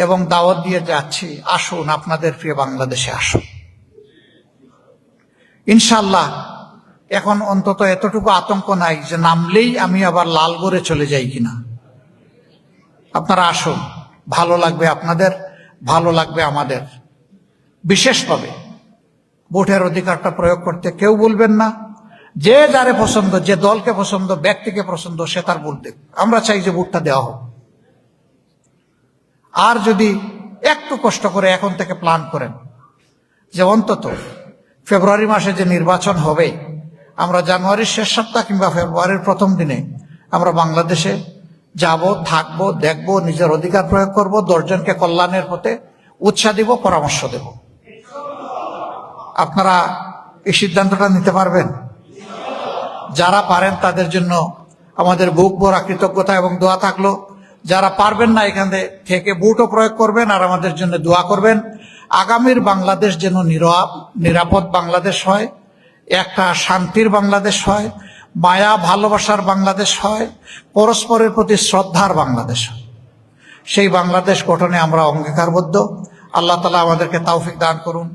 এবং দাওয়াত দিয়ে যাচ্ছি, আসুন আপনাদের প্রিয় বাংলাদেশে আসুন। ইনশাল্লাহ এখন অন্তত এতটুকু আতঙ্ক নাই যে নামলেই আমি আবার লালগড়ে চলে যাই কিনা। আপনারা আসুন, ভালো লাগবে আপনাদের, ভালো লাগবে আমাদের। বিশেষভাবে, ভোটের অধিকারটা প্রয়োগ করতে কেউ বলবেন না। যে যারে পছন্দ, যে দলকে পছন্দ, ব্যক্তিকে পছন্দ, সে তার ভোট দেব আমরা চাই যে ভোটটা দেওয়া হোক। আর যদি একটু কষ্ট করে এখন থেকে প্ল্যান করেন, যে অন্তত ফেব্রুয়ারি মাসে যে নির্বাচন হবে, আমরা জানুয়ারির শেষ সপ্তাহ কিংবা ফেব্রুয়ারির প্রথম দিনে আমরা বাংলাদেশে যাব, থাকব, দেখব, নিজের অধিকার প্রয়োগ করব, দশজনকে কল্যাণের পথে উৎসাহ দিব, পরামর্শ দেব। আপনারা এই সিদ্ধান্তটা নিতে পারবেন? যারা পারেন তাদের জন্য আমাদের বুক ভরা কৃতজ্ঞতা এবং দোয়া থাকল। যারা পারবেন না এখান থেকে বুটও প্রয়োগ করবেন আর আমাদের জন্য দোয়া করবেন। আগামীর বাংলাদেশ যেন নিরাপ নিরাপদ বাংলাদেশ হয়, একটা শান্তির বাংলাদেশ হয়, মায়া, ভালোবাসার বাংলাদেশ হয়, পরস্পরের প্রতি শ্রদ্ধার বাংলাদেশ হয়। সেই বাংলাদেশ গঠনে আমরা অঙ্গীকারবদ্ধ। আল্লাহ তালা আমাদেরকে তৌফিক দান করুন।